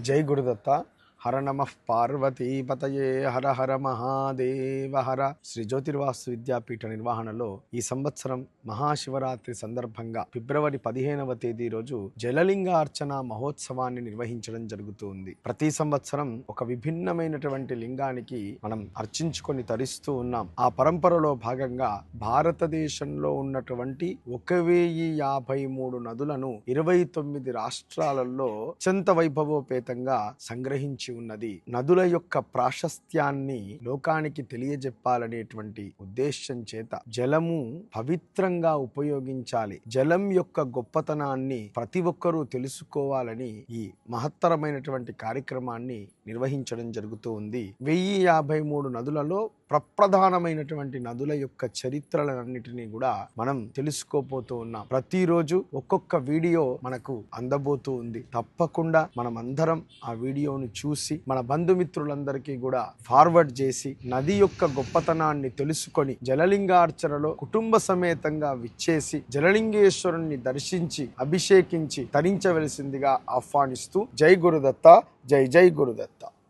జై గురుదత్త హర నమ పార్వతీపతయే హర హర మహాదేవ హర శ్రీ జ్యోతిర్వాసు విద్యాపీఠ నిర్వహణలో ఈ సంవత్సరం మహాశివరాత్రి సందర్భంగా ఫిబ్రవరి పదిహేనవ తేదీ రోజు జలలింగార్చన మహోత్సవాన్ని నిర్వహించడం జరుగుతుంది. ప్రతి సంవత్సరం ఒక విభిన్నమైనటువంటి లింగానికి మనం అర్చించుకొని తరిస్తూ ఉన్నాం. ఆ పరంపరలో భాగంగా భారతదేశంలో ఉన్నటువంటి ఒక వెయ్యి యాభై మూడు నదులను ఇరవై తొమ్మిది రాష్ట్రాలలో అత్యంత వైభవోపేతంగా సంగ్రహించి ఉన్నది. నదుల యొక్క ప్రాశస్త్యాన్ని లోకానికి తెలియజెప్పాలనేటువంటి ఉద్దేశం చేత జలము పవిత్రంగా ఉపయోగించాలి. జలం యొక్క గొప్పతనాన్ని ప్రతి ఒక్కరూ తెలుసుకోవాలని ఈ మహత్తరమైనటువంటి కార్యక్రమాన్ని నిర్వహించడం జరుగుతూ ఉంది. వెయ్యి యాభై మూడు నదులలో ప్రప్రధానమైనటువంటి నదుల యొక్క చరిత్రలన్నిటినీ కూడా మనం తెలుసుకోపోతూ ఉన్నాం. ప్రతిరోజు ఒక్కొక్క వీడియో మనకు అందబోతూ ఉంది. తప్పకుండా మనం అందరం ఆ వీడియోను చూసి మన బంధుమిత్రులందరికీ కూడా ఫార్వర్డ్ చేసి నది యొక్క గొప్పతనాన్ని తెలుసుకొని జలలింగార్చనలో కుటుంబ సమేతంగా విచ్చేసి జలలింగేశ్వరుణ్ణి దర్శించి అభిషేకించి తరించవలసిందిగా ఆహ్వానిస్తూ జై గురుదత్త జై జై గురుదత్త.